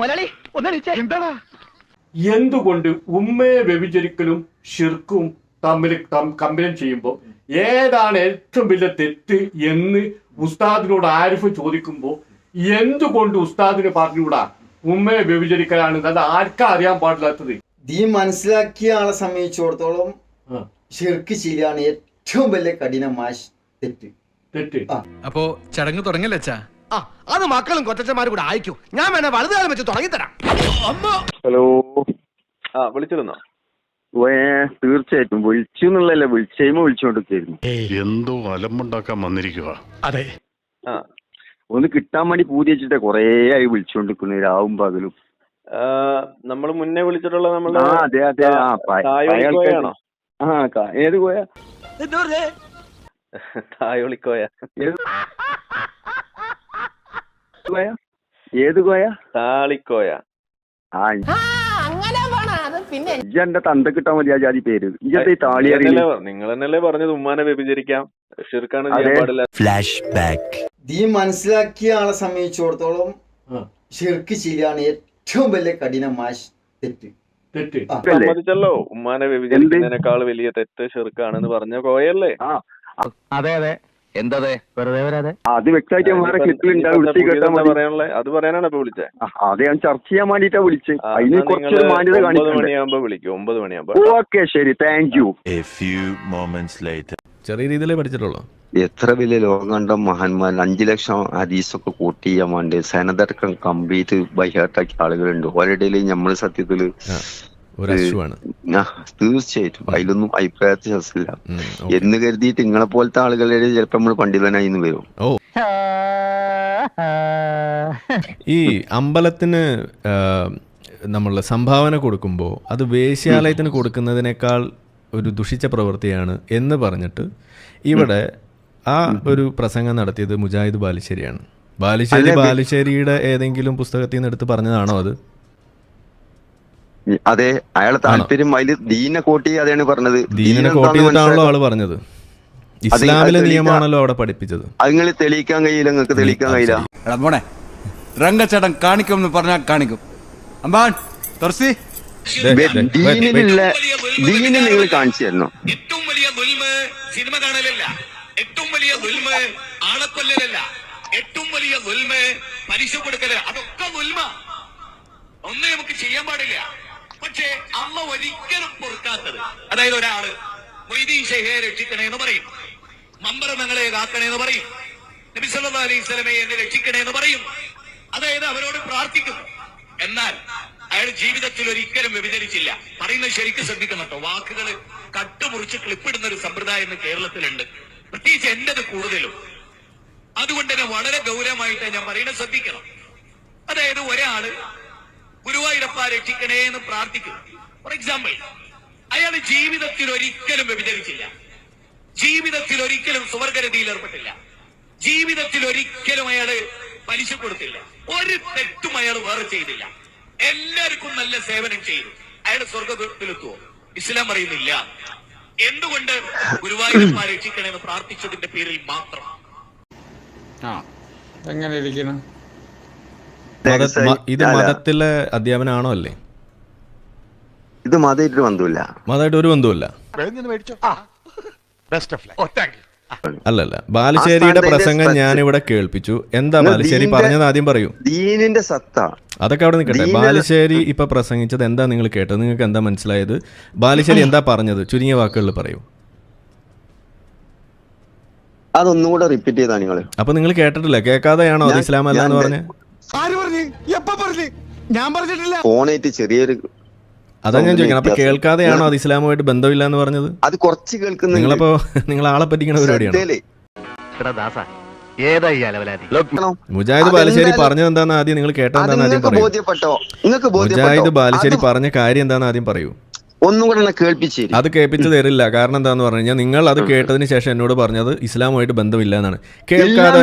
മുതലാളി ഒന്നെണിച്ചേ എന്താടാ? എന്തുകൊണ്ട് ഉമ്മയെ വ്യഭിചരിക്കലും ഷിർക്കും തമ്മിൽ കമ്പനം ചെയ്യുമ്പോൾ ഏതാണ് ഏറ്റവും വലിയ തെറ്റ് എന്ന് ഉസ്താദിനോട് ആരിഫ് ചോദിക്കുമ്പോൾ എന്തുകൊണ്ട് ഉസ്താദിന് പറഞ്ഞുകൂടാ? ഉമ്മയെ വ്യഭിചരിക്കലാണ്. അത് ആർക്കാ അറിയാൻ പാടില്ലാത്തത്? ദീ മനസ്സിലാക്കിയ ആളെ സംബന്ധിച്ചിടത്തോളം ഷിർക്ക് ശീലാണ് ഏറ്റവും വലിയ കഠിനമായ തെറ്റ്. തെറ്റ്. അപ്പോ ചടങ്ങ് തുടങ്ങല്ലേ അച്ഛാ? ആ അത് മക്കളും കൊച്ചന്മാരും കൂടെ അയക്കൂ. ഞാൻ വേണേ വലുതുകാലം വെച്ച് തുടങ്ങി തുടങ്ങിത്തരാം ഹലോ. ആ വിളിച്ചിരുന്നോ? തീർച്ചയായിട്ടും. വിളിച്ചു എന്നുള്ളതല്ല വിളിച്ചേമ വിളിച്ചോണ്ടിരിക്കുന്നു എന്തോ അലമ്പുണ്ടാക്കാൻ വന്നിരിക്കുക അതെ. ആ. ഒന്ന് കിട്ടാൻ വേണ്ടി പൂതി വെച്ചിട്ട് കൊറേ ആയി വിളിച്ചോണ്ടിരിക്കുന്നു രാവും പകലും. നമ്മൾ മുന്നേ വിളിച്ചിട്ടുള്ള ആ നമ്മളുടെ അതെ അതെ. ആ ആ ഏത് കോയ? തായോളിക്കോയ കോയ ഏത് കോയ താളിക്കോയ. ആ ഇജ്ജ എന്റെ തന്ത കിട്ടാൻ മതി ആ ജാതി പേര്. ഇജ്ജത്തെ നിങ്ങൾ തന്നെയല്ലേ പറഞ്ഞത്? ഉമ്മാനെ വ്യഭിചരിക്കാം ഷിർക്കാണ് ചെയ്യാൻ അതെ. പാടില്ല. ദീ മനസ്സിലാക്കിയ ആളെ സംബന്ധിച്ചിടത്തോളം ആ, ഷിർക്ക് ശീലാണ് ഏറ്റവും വലിയ കഠിനമായ തെറ്റ്? സമ്മതിച്ചല്ലോ. ഉമ്മാനെ വ്യഭിചരിക്കുന്നതിനേക്കാൾ വലിയ തെറ്റ് ഷിർക്കാണെന്ന് പറഞ്ഞ കോയല്ലേ ആ. അതെ അതെ. എന്തതെ? വെറുതെ വരാതെ. അത് വ്യക്തമായിട്ട് വേറെ മതി. പറയാനുള്ളത് അത് പറയാനാണ് ഇപ്പൊ വിളിച്ചത് ആ, അത് ഞാൻ ചർച്ച ചെയ്യാൻ വേണ്ടിട്ടാ വിളിച്ചത് അതിന് കുറച്ച് മാന്യത ഒമ്പത് കാണിക്കുന്നുണ്ട് മണിയാകുമ്പോ വിളിക്കും. ഒമ്പത് മണിയാകുമ്പോ ഓക്കെ ശരി. Thank you A few moments later. ചെറിയ രീതിയിലേ പഠിച്ചിട്ടുള്ളൂ. എത്ര വലിയ ലോകം കണ്ട മഹാന്മാർ അഞ്ചു ലക്ഷം ഹദീസൊക്കെ കൂട്ടി ചെയ്യാൻ വേണ്ടി സനതടക്കം കംപ്ലീറ്റ് ബൈഹാർട്ടാക്കിയ ആളുകളുണ്ട്. ഒരിടയിൽ നമ്മൾ സത്യത്തിൽ ആ, തീർച്ചയായിട്ടും. അതിലൊന്നും അഭിപ്രായത്തിൽ ചർച്ചയില്ല. എന്ന് കരുതിയിട്ട് നിങ്ങളെ പോലത്തെ ആളുകളുടെ ചിലപ്പോ നമ്മൾ പണ്ഡിതനായിന്ന് വരും. ഈ അമ്പലത്തിന് നമ്മൾ സംഭാവന കൊടുക്കുമ്പോൾ അത് വേശ്യാലയത്തിന് കൊടുക്കുന്നതിനേക്കാൾ ഒരു ദുഷിച്ച പ്രവൃത്തിയാണ് എന്ന് പറഞ്ഞിട്ട് ഇവിടെ ആ ഒരു പ്രസംഗം നടത്തിയത് മുജാഹിദ് ബാലുശ്ശേരിയാണ്. ബാലുശ്ശേരി ബാലുശ്ശേരിയുടെ ഏതെങ്കിലും പുസ്തകത്തിൽ നിന്ന് എടുത്ത് പറഞ്ഞതാണോ അത്? അതെ അയാളെ താല്പര്യം അതിൽ ദീനെ കോട്ടി അതാണ് പറഞ്ഞത്. ദീനെ കോട്ടി ചെയ്തിട്ടാണല്ലോ ആൾ പറഞ്ഞത്. ഇസ്ലാമിലെ നിയമാണല്ലോ നിയമമാണല്ലോ അവിടെ പഠിപ്പിച്ചത്. നിങ്ങൾ തെളിയിക്കാൻ കഴിയില്ല നിങ്ങൾക്ക് തെളിയിക്കാൻ കഴിയില്ല. മോനെ കാണിക്കും എന്ന് പറഞ്ഞാൽ കാണിക്കും. അമ്പാൻ തുറസി. ദീനിലുള്ള ദീനെ നിങ്ങൾ കാണിച്ചു തരണം ഏറ്റവും വലിയ ദുൽമ് സിനിമ കാണലല്ല. ഏറ്റവും വലിയ ദുൽമ് ആളെ കൊല്ലലല്ല ഏറ്റവും വലിയ ദുൽമ് പലിശ കൊടുക്കൽ അതൊക്കെ ദുൽമ. ഒന്നും നമുക്ക് ചെയ്യാൻ പാടില്ല. പക്ഷേ അമ്മ ഒരിക്കലും പൊറുക്കാത്തത്. അതായത് ഒരാൾ ഷെഹയെ രക്ഷിക്കണേ എന്ന് പറയും. മമ്പറ ഞങ്ങളെ കാക്കണേ എന്ന് പറയും. നബി സല്ലല്ലാഹു അലൈഹി എന്നെ രക്ഷിക്കണേ എന്ന് പറയും. അതായത് അവരോട് പ്രാർത്ഥിക്കുന്നു എന്നാൽ അയാൾ ജീവിതത്തിൽ ഒരിക്കലും വ്യഭിചരിച്ചില്ല. പറയുന്നത് ശരിക്കും ശ്രദ്ധിക്കണം കേട്ടോ. വാക്കുകൾ കട്ടുമുറിച്ച് ക്ലിപ്പിടുന്ന ഒരു സമ്പ്രദായം ഇന്ന് കേരളത്തിലുണ്ട്. പ്രത്യേകിച്ച് എന്റേത് കൂടുതലും. അതുകൊണ്ട് തന്നെ വളരെ ഗൗരവമായിട്ട് ഞാൻ പറയുന്നത് ശ്രദ്ധിക്കണം. അതായത് ഒരാൾ ഗുരുവായൂരപ്പ രക്ഷിക്കണേ എന്ന് പ്രാർത്ഥിക്കും ഫോർ എക്സാമ്പിൾ അയാൾ ജീവിതത്തിൽ ഒരിക്കലും വ്യഭിചരിച്ചില്ല. ജീവിതത്തിൽ ഒരിക്കലും സുവർഗരതിയിൽ ഏർപ്പെട്ടില്ല. ജീവിതത്തിൽ ഒരിക്കലും അയാൾ പലിശ കൊടുത്തില്ല. ഒരു തെറ്റും അയാൾ വേറെ ചെയ്തില്ല. എല്ലാവർക്കും നല്ല സേവനം ചെയ്തു. അയാൾ സ്വർഗത്തിലെത്തുവോ? ഇസ്ലാം അറിയുന്നില്ല. എന്തുകൊണ്ട് ഗുരുവായൂരപ്പ രക്ഷിക്കണമെന്ന് പ്രാർത്ഥിച്ചതിന്റെ പേരിൽ മാത്രം? ആ എങ്ങനെ ഇരിക്കണം? ഇത് മതത്തിലെ അധ്യാപനമാണോ അല്ലേ? ഇത് മതമായിട്ട് ബന്ധമില്ല മതമായിട്ട് ഒരു ബന്ധമില്ല അല്ലല്ല. ബാലുശ്ശേരിയുടെ പ്രസംഗം ഞാൻ ഇവിടെ കേൾപ്പിച്ചു. എന്താ ബാലുശ്ശേരി പറഞ്ഞത് ആദ്യം പറയൂ. ദീനിന്റെ സത്ത. അതൊക്കെ അവിടെ നിൽക്കട്ടെ. ബാലുശ്ശേരി ഇപ്പൊ പ്രസംഗിച്ചത് എന്താ നിങ്ങൾ കേട്ടത്? നിങ്ങൾക്ക് എന്താ മനസ്സിലായത്? ബാലുശ്ശേരി എന്താ പറഞ്ഞത്? ചുരുങ്ങിയ വാക്കുകളിൽ പറയൂ. അതൊന്നും കൂടെ റിപ്പീറ്റ് ചെയ്താ നിങ്ങൾ അപ്പൊ നിങ്ങൾ കേട്ടിട്ടില്ല? കേൾക്കാതെയാണോ ഇസ്ലാം അല്ല എന്ന് ഞാൻ- പറഞ്ഞ് ആര് പറഞ്ഞു? എപ്പ പറഞ്ഞു? ഞാൻ പറഞ്ഞിട്ടില്ല. ചെറിയൊരു അതാ ഞാൻ ചോദിക്കണം. അപ്പൊ കേൾക്കാതെയാണോ അത് ഇസ്ലാമുമായിട്ട് ബന്ധമില്ല എന്ന് പറഞ്ഞത്? അത് കുറച്ച് കേൾക്കുന്നു നിങ്ങളപ്പോ നിങ്ങൾ ആളെ പറ്റിക്കണ പരിപാടിയാണ്? മുജാഹിദ് ബാലശ്ശേരി പറഞ്ഞത് എന്താന്ന് ആദ്യം നിങ്ങൾ കേട്ടത് ആദ്യം പറയൂ. മുജാഹിദ് ബാലശ്ശേരി ബാലുശ്ശേരി പറഞ്ഞ കാര്യം എന്താന്ന് ആദ്യം പറയൂ. ഒന്നും കൂടെ കേൾപ്പിച്ചു അത് കേൾപ്പിച്ചു തരില്ല. കാരണം എന്താന്ന് പറഞ്ഞു കഴിഞ്ഞാൽ നിങ്ങൾ അത് കേട്ടതിന് ശേഷം എന്നോട് പറഞ്ഞത് ഇസ്ലാമുമായിട്ട് ബന്ധമില്ല എന്നാണ്. കേൾക്കാതെ.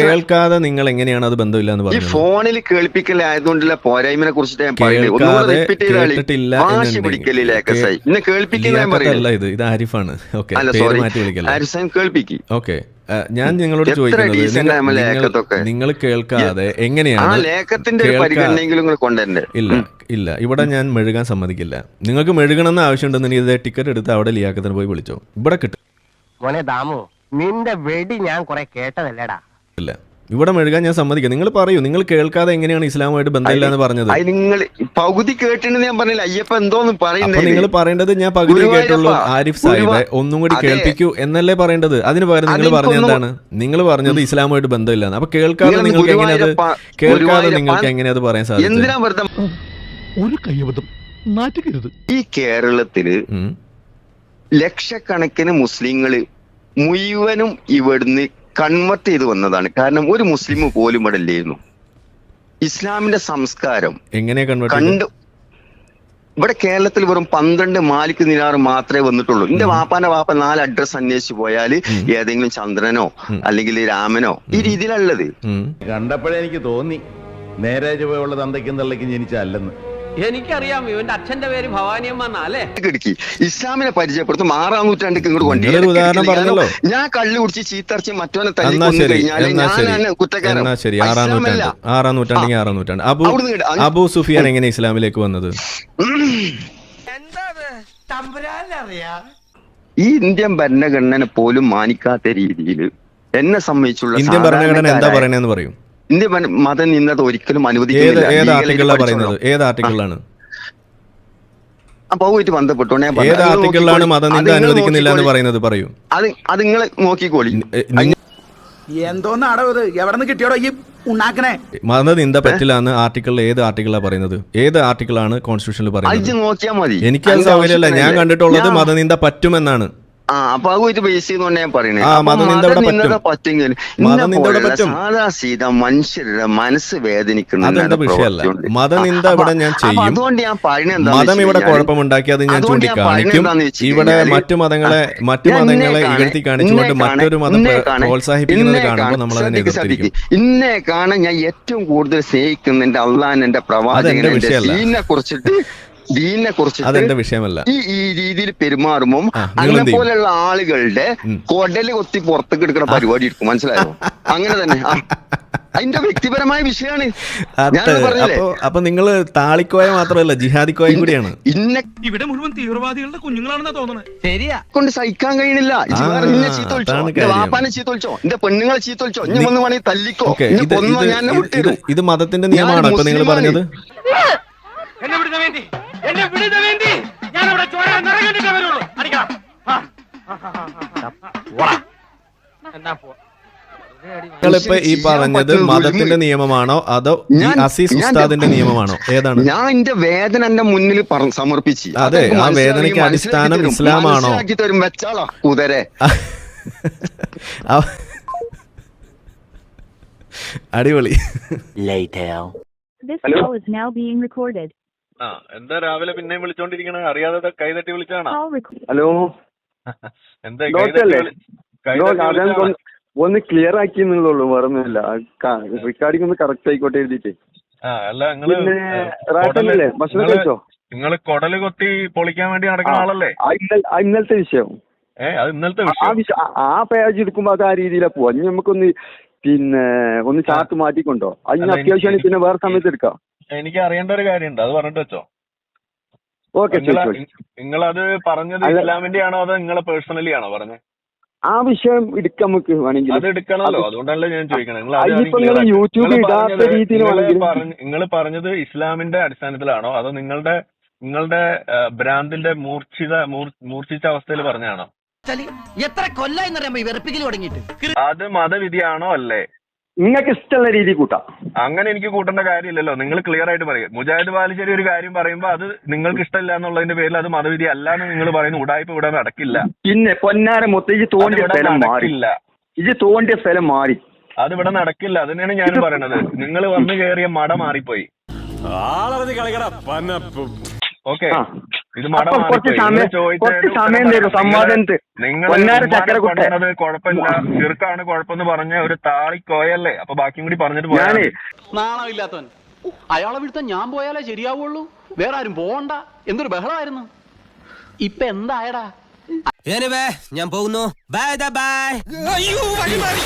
കേൾക്കാതെ നിങ്ങൾ എങ്ങനെയാണ് അത് ബന്ധമില്ല എന്ന് പറഞ്ഞത്? ഫോണിൽ കേൾപ്പിക്കൽ ആയതുകൊണ്ടുള്ള പോരായ്മനെ കുറിച്ചിട്ട് ഇത്. ഇത് ആരിഫാണ്. ഓക്കെ മാറ്റി വിളിക്കല്ലേ? ഓക്കെ. ഞാൻ നിങ്ങളോട് ചോദിക്കുന്നത് നിങ്ങൾ- കേൾക്കാതെ എങ്ങനെയാണ് ഇല്ല. ഇല്ല. ഇവിടെ ഞാൻ മെഴുകാൻ സമ്മതിക്കില്ല. നിങ്ങൾക്ക് മെഴുകണമെന്ന് ആവശ്യമുണ്ടെന്ന് ഇതേ ടിക്കറ്റ് എടുത്ത് അവിടെ ലിയാക്കത്തിന് പോയി വിളിച്ചോ. ഇവിടെ കിട്ടും മോനെ ദാമു നിന്റെ വെടി ഞാൻ കുറെ കേട്ടതല്ലേടാ. ഇല്ല. ഇവിടെ മെഴുകാൻ ഞാൻ സമ്മതിക്കാം നിങ്ങൾ പറയൂ നിങ്ങൾ കേൾക്കാതെ എങ്ങനെയാണ് ഇസ്ലാമായിട്ട് ബന്ധമില്ല എന്ന് പറഞ്ഞത്? നിങ്ങൾ പകുതി കേട്ടിട്ട് ഞാൻ പറഞ്ഞില്ല. അയ്യപ്പ എന്തോന്ന് നിങ്ങൾ പറയേണ്ടത് ഞാൻ പകുതി കേട്ടുള്ളൂ. ആരിഫ് സാഹിബ് ഒന്നും കൂടി കേൾപ്പിക്കൂ എന്നല്ലേ പറയേണ്ടത്? അതിന് പകരം നിങ്ങൾ പറഞ്ഞത് എന്താണ്? നിങ്ങൾ പറഞ്ഞത് ഇസ്ലാമായിട്ട് ബന്ധമില്ല അപ്പൊ കേൾക്കാതെ നിങ്ങൾ നിങ്ങൾക്ക് എങ്ങനെ അത് കേൾക്കാതെ നിങ്ങൾക്ക് എങ്ങനെ അത് പറയാൻ സാധിക്കും ഒരു കയ്യബദ്ധം നാറ്റുകരുത് ഈ കേരളത്തിൽ ലക്ഷക്കണക്കിന് മുസ്ലിങ്ങൾ മുഴുവനും ഇവിടുന്ന് കൺവെർട്ട് ചെയ്ത് വന്നതാണ്. കാരണം ഒരു മുസ്ലിം പോലും ഇവിടെ ഇല്ലായിരുന്നു. ഇസ്ലാമിന്റെ സംസ്കാരം എങ്ങനെ കണ്ട് കണ്ടു ഇവിടെ കേരളത്തിൽ വെറും പന്ത്രണ്ട് മാലിക് നിരാർ മാത്രമേ വന്നിട്ടുള്ളൂ. എന്റെ വാപ്പാന്റെ വാപ്പ നാല് അഡ്രസ് അന്വേഷിച്ച് പോയാൽ ഏതെങ്കിലും ചന്ദ്രനോ അല്ലെങ്കിൽ രാമനോ ഈ രീതിയിലുള്ളത്. കണ്ടപ്പോഴേ എനിക്ക് തോന്നി. നേരെ ചുവയുള്ള തന്തയ്ക്കും തള്ളയ്ക്കും ജനിച്ചല്ലെന്ന് എനിക്കറിയാം ഇവന്റെ അച്ഛന്റെ പേര് ഭവാനിയമ്മ അല്ലേ? കിടക്കി ഇസ്ലാമിനെ പരിചയപ്പെടുത്തും ആറാം നൂറ്റാണ്ടിക്ക് ഇങ്ങോട്ട് കൊണ്ടുവരും. ഉദാഹരണം പറഞ്ഞല്ലോ. ഞാൻ കള്ളു കുടിച്ച് ചീത്തറച്ച് മറ്റവനെ ശരി ആറാം. നൂറ്റാണ്ട് ആറാം നൂറ്റാണ്ടെങ്കിൽ ആറാം നൂറ്റാണ്ട്. അബു അബു സുഫിയാൻ എങ്ങനെ ഇസ്ലാമിലേക്ക് വന്നത്? ഈ ഇന്ത്യൻ ഭരണഘടന പോലും മാനിക്കാത്ത രീതിയിൽ എന്നെ സംബന്ധിച്ചുള്ള ഇന്ത്യൻ ഭരണഘടന എന്താ പറയണെന്ന് പറയും. ഇന്ത്യൻ ഭരണ- മതം നിന്നത് ഒരിക്കലും ഏത് അനുവദിക്കുന്നില്ല. ഏത് ലീഗലായിട്ട് ആർട്ടിക്കിളാണ് പഠിച്ചോളാം. പറയുന്നത്? ഏത് ആർട്ടിക്കിളാണ്? അപ്പൊ അതുമായിട്ട് ബന്ധപ്പെട്ടോ. ഞാൻ ഏത് ആർട്ടിക്കിളാണ് നോക്കിക്കോളി. മതം അത് നിന്റെ നിങ്ങൾ അനുവദിക്കുന്നില്ല എന്ന് പറയുന്നത് പറയൂ. അത് അത് നിങ്ങൾ നോക്കിക്കോളി. എന്തോന്നാടോ ഇത്? എവിടെ കിട്ടിയോടോ ഈ ഉണ്ടാക്കണേ മതനിന്ദ പറ്റില്ല എന്ന് ആർട്ടിക്കിളിൽ ഏത് ആർട്ടിക്കിളാണ് പറയുന്നത്? ഏത് ആർട്ടിക്കിളാണ് കോൺസ്റ്റിറ്റ്യൂഷനിൽ പറയുന്നത്? എനിക്ക് അത് സൗകര്യമല്ല. ഞാൻ കണ്ടിട്ടുള്ളത് മതനിന്ദ പറ്റുമെന്നാണ്. ആ അപ്പൊ അതുമായിട്ട് ബേസ് ചെയ്തുകൊണ്ട് ഞാൻ പറയുന്നത് ആ, അപ്പൊ മതനിന്ദ ഇവിടെ മതനിന്ദ പറ്റും. പറ്റുമെങ്കിൽ മതനിന്ദ ഇന്നെ ഇവിടെ പോലുള്ള പറ്റും. സാധാ സീത മനുഷ്യരുടെ മനസ്സ് വേദനിക്കുന്ന അതെന്റെ വിഷയമല്ല. മതനിന്ദ ഇവിടെ ഞാൻ ചെയ്യും. അതുകൊണ്ട് ഞാൻ പറയുന്നത് മതം ഇവിടെ കുഴപ്പമുണ്ടാക്കി അത് ഞാൻ ചൂണ്ടിക്കാണിക്കും ഇവിടെ മറ്റു മതങ്ങളെ മറ്റു മതങ്ങളെ ഇകഴ്ത്തി കാണിച്ചുകൊണ്ട് മറ്റൊരു മതം പ്ര- പ്രോത്സാഹിപ്പിക്കുന്നത് കാണുമ്പോൾ നമ്മൾ അതിനെ എതിർത്തിരിക്കും ഇന്നെ കാണാൻ ഞാൻ ഏറ്റവും കൂടുതൽ സ്നേഹിക്കുന്നുണ്ട് അള്ളാൻ എന്റെ പ്രവാചകനെ. കുറിച്ചിട്ട് ദീനെ കുറിച്ചിട്ട് അതെന്റെ വിഷയമല്ല. ഈ ഈ രീതിയിൽ പെരുമാറുമ്പോൾ അങ്ങനെ പോലെയുള്ള ആളുകളുടെ കൊടൽ കൊത്തി പുറത്തേക്ക് എടുക്കുന്ന പരിപാടി എടുക്കും. മനസ്സിലായോ? അങ്ങനെ തന്നെ. അതിന്റെ വ്യക്തിപരമായ വിഷയമാണ്. അപ്പൊ നിങ്ങൾ നിങ്ങൾ താളിക്കോയ മാത്രമല്ല ജിഹാദിക്കോയ കൂടിയാണ്. ഇന്നെ ഇവിടെ മുഴുവൻ തീവ്രവാദികളുടെ കുഞ്ഞുങ്ങളാണെന്ന് തോന്നുന്നത് ശരിയാ. കൊണ്ട് സഹിക്കാൻ കഴിയണില്ല ചീത്ത വിളിച്ചോ? എന്റെ വാപ്പാനെ ചീത്ത വിളിച്ചോ? എന്റെ പെണ്ണുങ്ങളെ ചീത്ത വിളിച്ചോ? ഇനി വേണമെങ്കിൽ തല്ലിക്കോ? ഞാൻ ഇത് മതത്തിന്റെ നിയമമാണ്? ഇപ്പൊ നിങ്ങൾ പറഞ്ഞത്? എന്നെ വിടുന്ന വേണ്ടി. എന്നെ വിടുന്ന വേണ്ടി. ഞാൻ അവിടെ ചോര നിറകണ്ടിട്ടേ വരുള്ളൂ. അടിക്കാം ആ. എന്നാ പോ നിങ്ങളിപ്പോ ഈ പറഞ്ഞത് മതത്തിന്റെ നിയമമാണോ? അതോ ഈ അസീസ് ഉസ്താദിന്റെ നിയമമാണോ? ഏതാണ്? ഞാൻ എന്റെ വേദന എന്റെ മുന്നിൽ സമർപ്പിച്ച്. അതെ, ആ വേദനയ്ക്ക് അടിസ്ഥാനം. ഇസ്ലാമാണോ? തരും വെച്ചാളോ കുതിരെ അടിപൊളി. This ആ എന്താ രാവിലെ പിന്നെയും വിളിച്ചോണ്ടിരിക്കണേ? അറിയാതെ കൈതട്ടി വിളിച്ചാണോ ഹലോ? എന്താ? ഒന്ന് ക്ലിയർ ആക്കി എന്നുള്ളൂ വേറൊന്നുമില്ല. റിക്കാർഡിംഗ് ഒന്ന് കറക്റ്റ് ആയിക്കോട്ടെ എഴുതിട്ടേ പിന്നെ ഭക്ഷണം കഴിച്ചോ? നിങ്ങൾ കൊടൽ കൊത്തി പൊളിക്കാൻ വേണ്ടി നടക്കുന്ന ആളല്ലേ? ആ ഇന്നൽ- ആ ഇന്നലത്തെ വിഷയം. ഇന്നലത്തെ ആ- ആ വിഷയം. വിഷയം ആ- ആ പേജ് എടുക്കുമ്പോ അത് ആ രീതിയിലാ പോവാ. ഇനി നമുക്കൊന്ന് പിന്നെ ഒന്ന് ചാർട്ട് മാറ്റിക്കൊണ്ടോ? അതിന് അത്യാവശ്യമാണെങ്കിൽ അത്യാവശ്യമാണ് പിന്നെ വേറെ സമയത്ത് എടുക്കാം. എനിക്ക് അറിയേണ്ട ഒരു കാര്യമുണ്ട്. അത് പറഞ്ഞിട്ട് വെച്ചോ? നിങ്ങളത് പറഞ്ഞത്. ഇസ്ലാമിന്റെ ആണോ അതോ നിങ്ങളെ പേഴ്സണലി ആണോ പറഞ്ഞത് ആ വിഷയം എടുക്കാം നമുക്ക് വേണമെങ്കിൽ. അത് എടുക്കണമല്ലോ. അത് അതുകൊണ്ടല്ലേ ഞാൻ ചോദിക്കണേ. യൂട്യൂബ് അതിനിപ്പോ നിങ്ങൾ യൂട്യൂബിൽ ഇടാത്ത രീതിയിൽ നിങ്ങൾ പറഞ്ഞത് ഇസ്ലാമിന്റെ അടിസ്ഥാനത്തിലാണോ? അതോ നിങ്ങളുടെ നിങ്ങളുടെ ഭ്രാന്തിന്റെ മൂർച്ഛിത മൂർച്ഛിച്ച അവസ്ഥയിൽ പറഞ്ഞാണോ എത്ര കൊല്ലം ഈ വെറുപ്പിക്കൽ തുടങ്ങിയിട്ട്. അത് മതവിധിയാണോ അല്ലേ? നിങ്ങൾക്ക് ഇഷ്ടമുള്ള രീതി കൂട്ടാം. അങ്ങനെ എനിക്ക് കൂട്ടേണ്ട കാര്യമില്ലല്ലോ. നിങ്ങൾ ക്ലിയർ ആയിട്ട് പറയും. മുജാഹിദ് ബാലിശ്ശേരി ഒരു കാര്യം പറയുമ്പോൾ അത് നിങ്ങൾക്ക് ഇഷ്ടമില്ല എന്നുള്ളതിന്റെ പേരിൽ അത് മതവിധി അല്ല എന്ന് നിങ്ങൾ പറയുന്നു ഉടായ്പ ഇവിടെ നടക്കില്ല. പിന്നെ പൊന്നാര മൊത്തം ഇത് അത് തോണ്ടിയ സ്ഥലം മാറി. ഇത് തോണ്ടിയ സ്ഥലം മാറി. അത് ഇവിടെ നടക്കില്ല. അത് ഞാൻ പറയണത്. നിങ്ങൾ വന്നു കയറിയ മട മാറിപ്പോയി. ഓക്കെ. ഇത് കുറച്ച് സമയം- കുറച്ച് സമയം തരും, പൊന്നാര ചക്കരക്കുട്ട. കുഴപ്പമില്ല. ചെറുക്കാണ് കുഴപ്പമെന്ന് പറഞ്ഞ ഒരു താളിക്കോയല്ലേ അപ്പൊ ബാക്കിയും കൂടി പറഞ്ഞിട്ട് പോയാ ഞാനേ നാണമില്ലാത്തവൻ അയാളെ വിടുത്ത ഞാൻ പോയാലേ ശരിയാവുള്ളൂ. വേറെ ആരും പോകണ്ട എന്തൊരു ബഹളമായിരുന്നു ഇപ്പൊ എന്തായടാ? ഞാൻ പോകുന്നു. ബൈ ബൈ അയ്യോ വഴി മാറി.